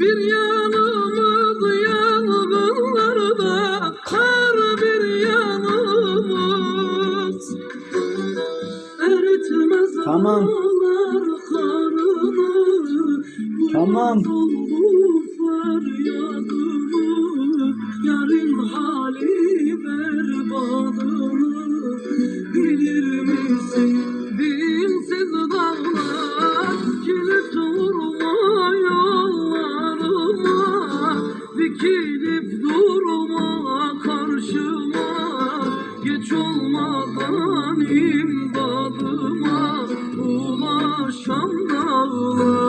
Bir yanımız yangınlarda kar bir yanımız Eritmez tamam. karını Tamam. Yarın hali berbadı aman imdadıma ulaşan dağlar.